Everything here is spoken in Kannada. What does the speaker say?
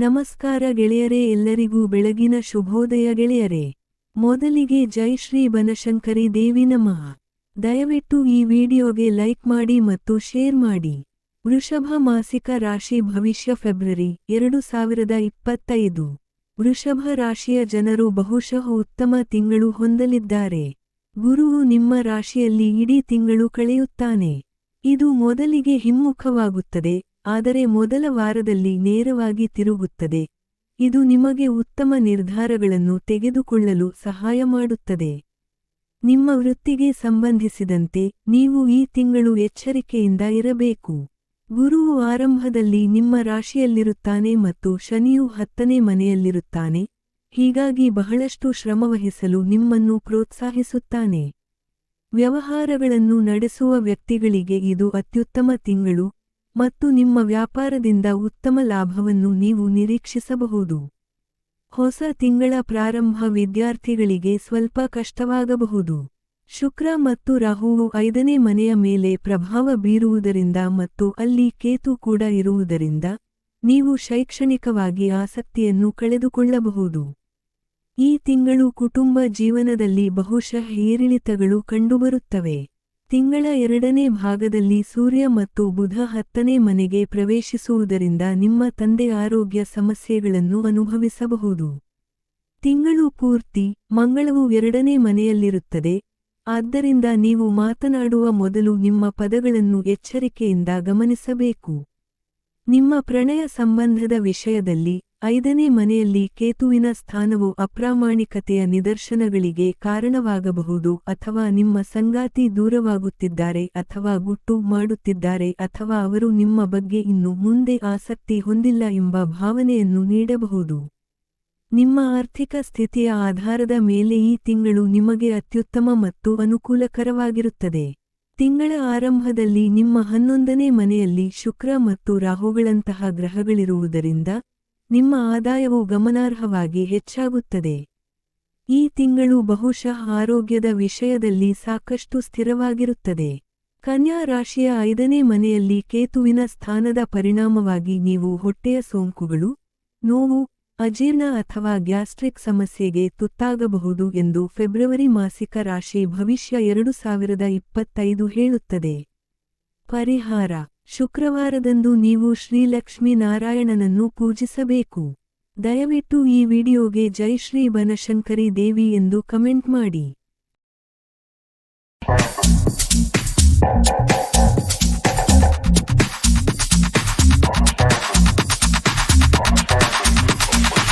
ನಮಸ್ಕಾರ ಗೆಳೆಯರೇ ಎಲ್ಲರಿಗೂ ಬೆಳಗಿನ ಶುಭೋದಯ ಗೆಳೆಯರೇ. ಮೊದಲಿಗೆ ಜೈ ಶ್ರೀ ಬನಶಂಕರಿ ದೇವಿ ನಮಃ. ದಯವಿಟ್ಟು ಈ ವಿಡಿಯೋಗೆ ಲೈಕ್ ಮಾಡಿ ಮತ್ತು ಶೇರ್ ಮಾಡಿ. ವೃಷಭ ಮಾಸಿಕ ರಾಶಿ ಭವಿಷ್ಯ ಫೆಬ್ರವರಿ ಎರಡು ಸಾವಿರದ ಇಪ್ಪತ್ತೈದು. ವೃಷಭ ರಾಶಿಯ ಜನರು ಬಹುಶಃ ಉತ್ತಮ ತಿಂಗಳು ಹೊಂದಲಿದ್ದಾರೆ. ಗುರುವು ನಿಮ್ಮ ರಾಶಿಯಲ್ಲಿ ಇಡೀ ತಿಂಗಳು ಕಳೆಯುತ್ತಾನೆ. ಇದು ಮೊದಲಿಗೆ ಹಿಮ್ಮುಖವಾಗುತ್ತದೆ. ಆದರೆ ಮೊದಲ ವಾರದಲ್ಲಿ ನೇರವಾಗಿ ತಿರುಗುತ್ತದೆ. ಇದು ನಿಮಗೆ ಉತ್ತಮ ನಿರ್ಧಾರಗಳನ್ನು ತೆಗೆದುಕೊಳ್ಳಲು ಸಹಾಯ ಮಾಡುತ್ತದೆ. ನಿಮ್ಮ ವೃತ್ತಿಗೆ ಸಂಬಂಧಿಸಿದಂತೆ ನೀವು ಈ ತಿಂಗಳು ಎಚ್ಚರಿಕೆಯಿಂದ ಇರಬೇಕು. ಗುರುವು ಆರಂಭದಲ್ಲಿ ನಿಮ್ಮ ರಾಶಿಯಲ್ಲಿರುತ್ತಾನೆ ಮತ್ತು ಶನಿಯು ಹತ್ತನೇ ಮನೆಯಲ್ಲಿರುತ್ತಾನೆ. ಹೀಗಾಗಿ ಬಹಳಷ್ಟು ಶ್ರಮವಹಿಸಲು ನಿಮ್ಮನ್ನು ಪ್ರೋತ್ಸಾಹಿಸುತ್ತಾನೆ. ವ್ಯವಹಾರಗಳನ್ನು ನಡೆಸುವ ವ್ಯಕ್ತಿಗಳಿಗೆ ಇದು ಅತ್ಯುತ್ತಮ ತಿಂಗಳು. ಮತ್ತು ನಿಮ್ಮ ವ್ಯಾಪಾರದಿಂದ ಉತ್ತಮ ಲಾಭವನ್ನು ನೀವು ನಿರೀಕ್ಷಿಸಬಹುದು. ಹೊಸ ತಿಂಗಳ ಪ್ರಾರಂಭ ವಿದ್ಯಾರ್ಥಿಗಳಿಗೆ ಸ್ವಲ್ಪ ಕಷ್ಟವಾಗಬಹುದು. ಶುಕ್ರ ಮತ್ತು ರಾಹುವು ಐದನೇ ಮನೆಯ ಮೇಲೆ ಪ್ರಭಾವ ಬೀರುವುದರಿಂದ ಮತ್ತು ಅಲ್ಲಿ ಕೇತು ಕೂಡ ಇರುವುದರಿಂದ ನೀವು ಶೈಕ್ಷಣಿಕವಾಗಿ ಆಸಕ್ತಿಯನ್ನು ಕಳೆದುಕೊಳ್ಳಬಹುದು. ಈ ತಿಂಗಳು ಕುಟುಂಬ ಜೀವನದಲ್ಲಿ ಬಹುಶಃ ಏರಿಳಿತಗಳು ಕಂಡುಬರುತ್ತವೆ. ತಿಂಗಳ ಎರಡನೇ ಭಾಗದಲ್ಲಿ ಸೂರ್ಯ ಮತ್ತು ಬುಧ ಹತ್ತನೇ ಮನೆಗೆ ಪ್ರವೇಶಿಸುವುದರಿಂದ ನಿಮ್ಮ ತಂದೆ ಆರೋಗ್ಯ ಸಮಸ್ಯೆಗಳನ್ನು ಅನುಭವಿಸಬಹುದು. ತಿಂಗಳು ಪೂರ್ತಿ ಮಂಗಳವು ಎರಡನೇ ಮನೆಯಲ್ಲಿರುತ್ತದೆ. ಆದ್ದರಿಂದ ನೀವು ಮಾತನಾಡುವ ಮೊದಲು ನಿಮ್ಮ ಪದಗಳನ್ನು ಎಚ್ಚರಿಕೆಯಿಂದ ಗಮನಿಸಬೇಕು. ನಿಮ್ಮ ಪ್ರಣಯ ಸಂಬಂಧದ ವಿಷಯದಲ್ಲಿ ಐದನೇ ಮನೆಯಲ್ಲಿ ಕೇತುವಿನ ಸ್ಥಾನವು ಅಪ್ರಾಮಾಣಿಕತೆಯ ನಿದರ್ಶನಗಳಿಗೆ ಕಾರಣವಾಗಬಹುದು ಅಥವಾ ನಿಮ್ಮ ಸಂಗಾತಿ ದೂರವಾಗುತ್ತಿದ್ದಾರೆ ಅಥವಾ ಗುಟ್ಟು ಮಾಡುತ್ತಿದ್ದಾರೆ ಅಥವಾ ಅವರು ನಿಮ್ಮ ಬಗ್ಗೆ ಇನ್ನು ಮುಂದೆ ಆಸಕ್ತಿ ಹೊಂದಿಲ್ಲ ಎಂಬ ಭಾವನೆಯನ್ನು ನೀಡಬಹುದು. ನಿಮ್ಮ ಆರ್ಥಿಕ ಸ್ಥಿತಿಯ ಆಧಾರದ ಮೇಲೆ ಈ ತಿಂಗಳು ನಿಮಗೆ ಅತ್ಯುತ್ತಮ ಮತ್ತು ಅನುಕೂಲಕರವಾಗಿರುತ್ತದೆ. ತಿಂಗಳ ಆರಂಭದಲ್ಲಿ ನಿಮ್ಮ ಹನ್ನೊಂದನೇ ಮನೆಯಲ್ಲಿ ಶುಕ್ರ ಮತ್ತು ರಾಹುಗಳಂತಹ ಗ್ರಹಗಳಿರುವುದರಿಂದ ನಿಮ್ಮ ಆದಾಯವು ಗಮನಾರ್ಹವಾಗಿ ಹೆಚ್ಚಾಗುತ್ತದೆ. ಈ ತಿಂಗಳು ಬಹುಶಃ ಆರೋಗ್ಯದ ವಿಷಯದಲ್ಲಿ ಸಾಕಷ್ಟು ಸ್ಥಿರವಾಗಿರುತ್ತದೆ. ಕನ್ಯಾ ರಾಶಿಯ ಐದನೇ ಮನೆಯಲ್ಲಿ ಕೇತುವಿನ ಸ್ಥಾನದ ಪರಿಣಾಮವಾಗಿ ನೀವು ಹೊಟ್ಟೆಯ ಸೋಂಕುಗಳು, ನೋವು, ಅಜೀರ್ಣ ಅಥವಾ ಗ್ಯಾಸ್ಟ್ರಿಕ್ ಸಮಸ್ಯೆಗೆ ತುತ್ತಾಗಬಹುದು ಎಂದು ಫೆಬ್ರವರಿ ಮಾಸಿಕ ರಾಶಿ ಭವಿಷ್ಯ ಎರಡು ಸಾವಿರದ ಇಪ್ಪತ್ತೈದು ಹೇಳುತ್ತದೆ. ಪರಿಹಾರ. ಶುಕ್ರವಾರದಂದು ನೀವು ಶ್ರೀಲಕ್ಷ್ಮೀ ನಾರಾಯಣನನ್ನು ಪೂಜಿಸಬೇಕು. ದಯವಿಟ್ಟು ಈ ವಿಡಿಯೋಗೆ ಜೈ ಶ್ರೀ ಬನಶಂಕರಿ ದೇವಿ ಎಂದು ಕಮೆಂಟ್ ಮಾಡಿ.